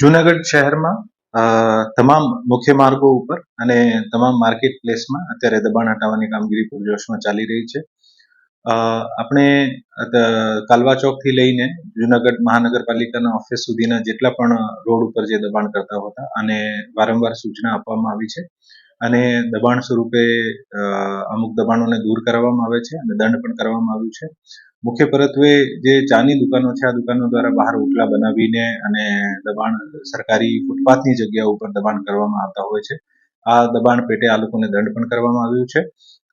જુનાગઢ શહેરમાં તમામ મુખ્ય માર્ગો ઉપર અને તમામ માર્કેટ પ્લેસમાં અત્યારે દબાણ હટાવવાની કામગીરી પૂરજોશમાં ચાલી રહી છે. આપણે કાલવા ચોકથી લઈને જુનાગઢ મહાનગરપાલિકાના ઓફિસ સુધીના જેટલા પણ રોડ ઉપર જે દબાણ કરતા હતા અને વારંવાર સૂચના આપવામાં આવી છે અને દબાણ સ્વરૂપે અમુક દબાણોને દૂર કરવામાં આવે છે અને દંડ પણ કરવામાં આવ્યું છે. મુખ્ય પરત્વે જે ચાની દુકાનો છે, આ દુકાનો દ્વારા બહાર ઓટલા બનાવીને અને દબાણ, સરકારી ફૂટપાથની જગ્યા ઉપર દબાણ કરવામાં આવતા હોય છે. આ દબાણ પેટે આ લોકોને દંડ પણ કરવામાં આવ્યું છે.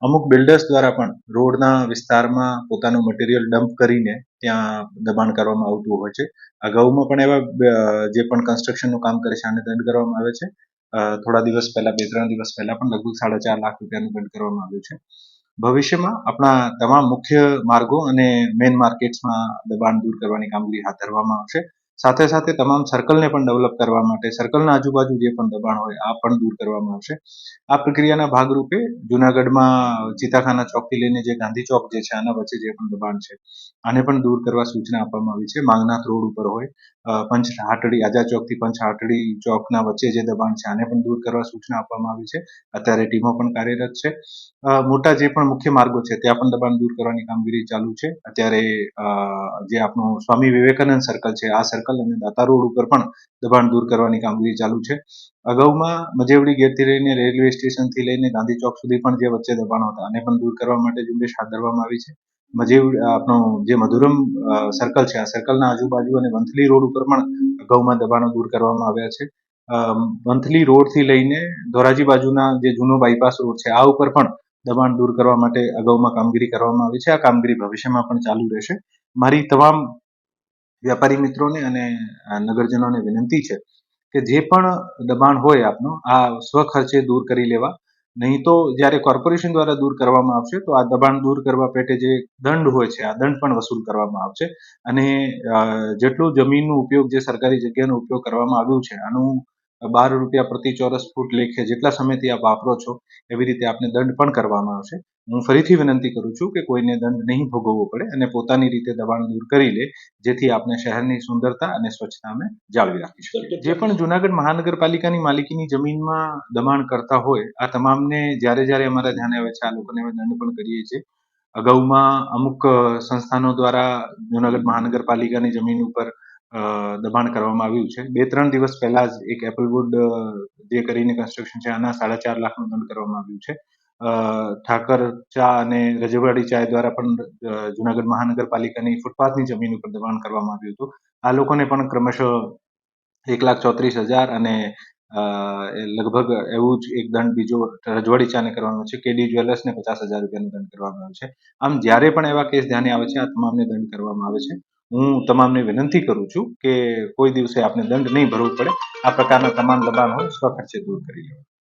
અમુક બિલ્ડર્સ દ્વારા પણ રોડના વિસ્તારમાં પોતાનું મટીરિયલ ડમ્પ કરીને ત્યાં દબાણ કરવામાં આવતું હોય છે. અગાઉમાં પણ એવા જે પણ કન્સ્ટ્રક્શનનું કામ કરે છે, આને દંડ કરવામાં આવે છે. થોડા દિવસ પહેલા, બે, ત્રણ દિવસ પહેલા પણ લગભગ સાડા ચાર લાખ રૂપિયાનું દંડ કરવામાં આવ્યું છે. ભવિષ્યમાં આપણા તમામ મુખ્ય માર્ગો અને મેઇન માર્કેટ્સમાં દબાણ દૂર કરવાની કામગીરી હાથ ધરવામાં આવશે. સાથે સાથે તમામ સર્કલને પણ ડેવલપ કરવા માટે સર્કલના આજુબાજુ જે પણ દબાણ હોય, આ પણ દૂર કરવામાં આવશે. આ પ્રક્રિયાના ભાગરૂપે જુનાગઢમાં ચિતાખાના ચોકથી લઈને જે ગાંધી ચોક જે છે, આના વચ્ચે જે પણ દબાણ છે, આને પણ દૂર કરવા સૂચના આપવામાં આવી છે. માંગનાથ રોડ ઉપર હોય પંચ હાટડી આઝાદ ચોકથી પંચ હાટડી ચોકના વચ્ચે જે દબાણ છે, આને પણ દૂર કરવા સૂચના આપવામાં આવી છે. અત્યારે ટીમો પણ કાર્યરત છે. મોટા જે પણ મુખ્ય માર્ગો છે, ત્યાં પણ દબાણ દૂર કરવાની કામગીરી ચાલુ છે. અત્યારે જે આપણું સ્વામી વિવેકાનંદ સર્કલ છે, આ સર્કલ અને દાતા રોડ ઉપર પણ દબાણ દૂર કરવાની કામગીરી ચાલુ છે. અગાઉમાં મજેવડી ગેટથી લઈને રેલવે સ્ટેશનથી લઈને ગાંધી ચોક સુધી પણ જે વચ્ચે દબાણો હતા, આને પણ દૂર કરવા માટે ઝુંબેશ હાથ ધરવામાં આવી છે. મજેવ આપણો જે મધુરમ સર્કલ છે, આ સર્કલના આજુબાજુ અને વંથલી રોડ ઉપર પણ અગાઉમાં દબાણો દૂર કરવામાં આવ્યા છે. વંથલી રોડથી લઈને ધોરાજી બાજુના જે જૂનો બાયપાસ રોડ છે, આ ઉપર પણ દબાણ દૂર કરવા માટે અગાઉમાં કામગીરી કરવામાં આવી છે. આ કામગીરી ભવિષ્યમાં પણ ચાલુ રહેશે. મારી તમામ વ્યાપારી મિત્રોને અને નગરજનોને વિનંતી છે કે જે પણ દબાણ હોય આપનું, આ સ્વખર્ચે દૂર કરી લેવા. નહીં તો જ્યારે કોર્પોરેશન દ્વારા દૂર કરવામાં આવશે, તો આ દબાણ દૂર કરવા પેટે જે દંડ હોય છે, આ દંડ પણ વસૂલ કરવામાં આવશે. અને જેટલું જમીનનો ઉપયોગ જે સરકારી જગ્યાનો ઉપયોગ કરવામાં આવ્યું છે, આનું બાર રૂપિયા પ્રતિ ચોરસ ફૂટ લેખે જેટલા સમયથી આપ વાપરો છો એવી રીતે આપને દંડ પણ કરવામાં આવશે. હું ફરીથી વિનંતી કરું છું કે કોઈને દંડ નહીં ભોગવવો પડે અને પોતાની રીતે દબાણ દૂર કરી લે જેથી આપણે શહેરની સુંદરતા અને સ્વચ્છતા અમે જાળવી રાખીશું જે પણ જુનાગઢ મહાનગરપાલિકાની માલિકીની જમીનમાં દબાણ કરતા હોય આ તમામને જ્યારે જ્યારે અમારા ધ્યાને આવે છે આ લોકોને અમે દંડ પણ કરીએ છીએ. અગાઉમાં અમુક સંસ્થાનો દ્વારા જુનાગઢ મહાનગરપાલિકાની જમીન ઉપર દબાણ કરવામાં આવ્યું છે. બે, ત્રણ દિવસ પહેલા જ એક એપલવુડ જે કરીને કન્સ્ટ્રક્શન છે, આના સાડા ચાર લાખનું દંડ કરવામાં આવ્યું છે. ઠાકર ચા અને રજવાડી ચા દ્વારા પણ જુનાગઢ મહાનગરપાલિકાની ફૂટપાથની જમીન ઉપર દબાણ કરવામાં આવ્યું હતું. આ લોકોને પણ ક્રમશઃ એક લાખ ચોત્રીસ હજાર અને લગભગ એવું જ એક દંડ બીજો રજવાડી ચાને કરવાનો છે. કેડી જ્વેલર્સને પચાસ હજાર રૂપિયાનો દંડ કરવામાં આવ્યો છે. આમ જ્યારે પણ એવા કેસ ધ્યાને આવે છે, આ તમામને દંડ કરવામાં આવે છે. હું તમામને વિનંતી કરું છું કે કોઈ દિવસે આપને દંડ નહીં ભરવો પડે. આ પ્રકારના તમામ દબાણ સ્વખર્ચે દૂર કરી લેવા